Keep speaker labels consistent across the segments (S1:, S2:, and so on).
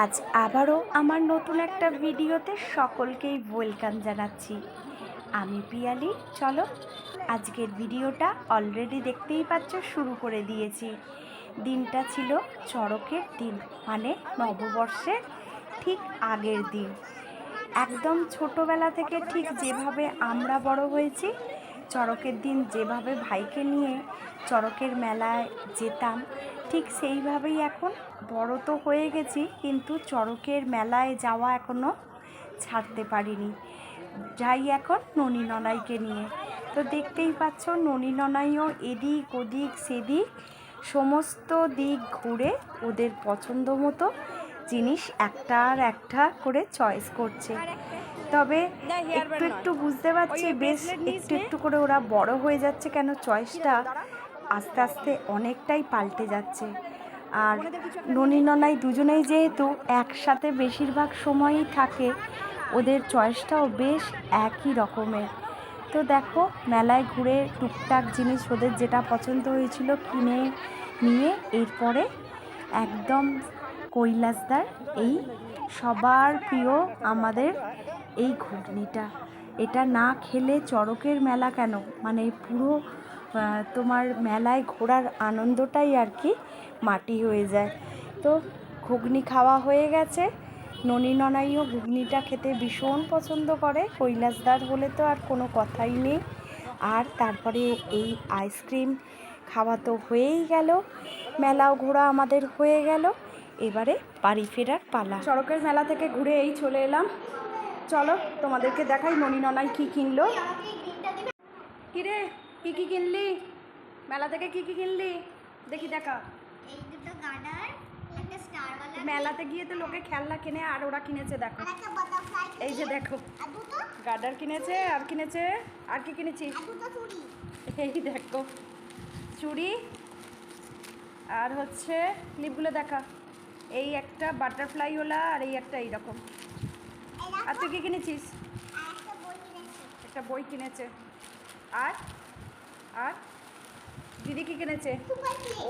S1: আজ আবারও আমার নতুন একটা ভিডিওতে সকলকেই ওয়েলকাম জানাচ্ছি। আমি পিয়ালি, চলো আজকের ভিডিওটা অলরেডি দেখতেই পাচ্ছ, শুরু করে দিয়েছি। দিনটা ছিল চড়কের দিন মানে নববর্ষের ঠিক আগের দিন। একদম ছোটোবেলা থেকে ঠিক যেভাবে আমরা বড় হয়েছি, চড়কের দিন যেভাবে ভাইকে নিয়ে চড়কের মেলায় যেতাম ঠিক সেইভাবেই এখন বড় তো হয়ে গেছি কিন্তু চড়কের মেলায় যাওয়া এখনও ছাড়তে পারিনি। যাই এখন ননী ননাইকে নিয়ে। তো দেখতেই পাচ্ছ ননী ননাইও এদিক ওদিক সেদিক সমস্ত দিক ঘুরে ওদের পছন্দ মতো জিনিস একটা আর একটা করে চয়েস করছে। তবে একটু একটু বুঝতে পারছি বেশ একটু একটু করে ওরা বড় হয়ে যাচ্ছে কেন চয়েসটা আস্তে আস্তে অনেকটাই পাল্টে যাচ্ছে। আর ননী ননাই দুজনেই যেহেতু একসাথে বেশিরভাগ সময়ই থাকে, ওদের চয়েসটাও বেশ একই রকমের। তো দেখো, মেলায় ঘুরে টুকটাক জিনিস ওদের যেটা পছন্দ হয়েছিল কিনে নিয়ে এরপরে একদম কৈলাসদার, এই সবার প্রিয় আমাদের এই ঘুগনিটা এটা না খেলে চড়কের মেলা কেন? মানে পুরো তোমার মেলায় ঘোরার আনন্দটাই আর কি মাটি হয়ে যায়। তো ঘুগনি খাওয়া হয়ে গেছে। ননী ননাইও ঘুগনিটা খেতে ভীষণ পছন্দ করে। কৈলাসদার বলে তো আর কোনো কথাই নেই। আর তারপরে এই আইসক্রিম খাওয়া তো হয়েই গেল। মেলাও ঘোরা আমাদের হয়ে গেল। এবারে বাড়ি ফেরার পালা। সড়কের মেলা থেকে ঘুরে এই চলে এলাম। চলো তোমাদেরকে দেখাই ননী ননাই কী কিনলো। কিরে? কি কি কিনলি? মেলা থেকে কি কি কিনলি? দেখি দেখা।
S2: এই দুটো গার্ডার একটা স্টারওয়ালা
S1: মেলাতে গিয়ে তো লোকে খেলনা কিনে আর ওরা কিনেছে দেখো।
S2: বাটারফ্লাই
S1: এই যে দেখো। গার্ডার কিনেছে আর কিনেছে আর কি কিনেছিস এই দেখো। চুড়ি আর হচ্ছে ক্লিপগুলো দেখা। এই একটা বাটারফ্লাইওয়ালা আর এই একটা এইরকম। আর তুই কি কিনেছিস?
S2: একটা বই কিনেছে।
S1: আর আর দিদি কি কিনেছে?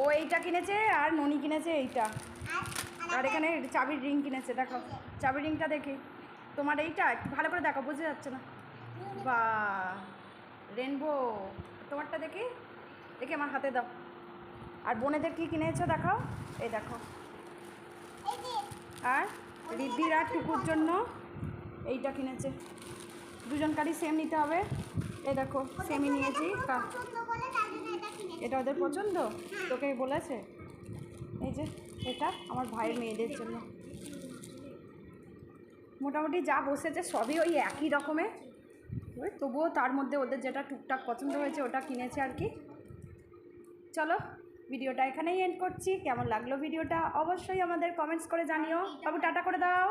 S1: ও এইটা কিনেছে আর ননি কিনেছে এইটা।
S2: আর
S1: এখানে চাবির রিং কিনেছে দেখো। চাবির রিংটা দেখি। তোমার এইটা একটু ভালো করে দেখো বোঝা যাচ্ছে না। বা রেনবো তোমারটা দেখি? দেখি আমার হাতে দাও। আর বোনেদের কি কিনেছো দেখাও? এই দেখো। আর রিদ্ধির আর টুকুর জন্য এইটা কিনেছে। দুজনকারই সেম নিতে হবে। এই দেখো সেমই নিয়েছি
S2: এটা
S1: ওদের পছন্দ? তোকে বলেছে? এই যে, এটা আমার ভাইয়ের মেয়েদের জন্য। মোটামুটি যা বসেছে সবই ওই একই রকমের। তবুও তার মধ্যে ওদের যেটা টুকটাক পছন্দ হয়েছে, ওটা কিনেছে আর কি। চলো, ভিডিওটা এখানেই এন্ড করছি। কেমন লাগল ভিডিওটা? অবশ্যই আমাদের কমেন্টস করে জানিও। বাবু, টাটা করে দাও।